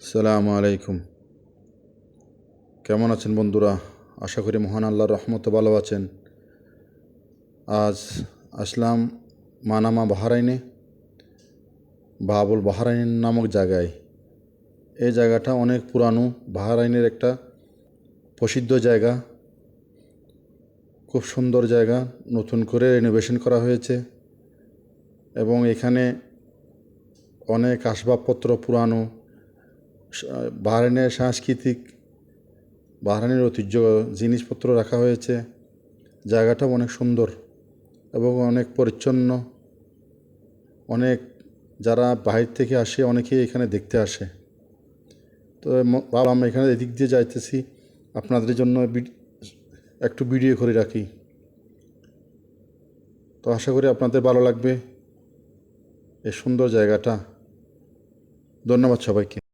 সালামু আলাইকুম। কেমন আছেন বন্ধুরা? আশা করি মহান আল্লাহর রহমত ভালো আছেন। আজ আসলাম মানামা বাহারাইনে, বাবুল বাহারাইন নামক জায়গায়। এই জায়গাটা অনেক পুরানো, বাহারাইনের একটা প্রসিদ্ধ জায়গা। খুব সুন্দর জায়গা, নতুন করে রেনোভেশন করা হয়েছে। এবং এখানে অনেক আসবাবপত্র পুরানো বাহরাইনের সাংস্কৃতিক, বাহরাইনের ঐতিহ্য, জিনিসপত্র রাখা হয়েছে। জায়গাটাও অনেক সুন্দর এবং অনেক পরিচ্ছন্ন। অনেক যারা বাহির থেকে আসে অনেকেই এখানে দেখতে আসে। তো ম- ভাবলাম এখানে এদিক দিয়ে যাইতেছি। আপনাদের জন্য একটু ভিডিও করে রাখি। তো আশা করি আপনাদের ভালো লাগবে। এই সুন্দর জায়গাটা। ধন্যবাদ সবাইকে।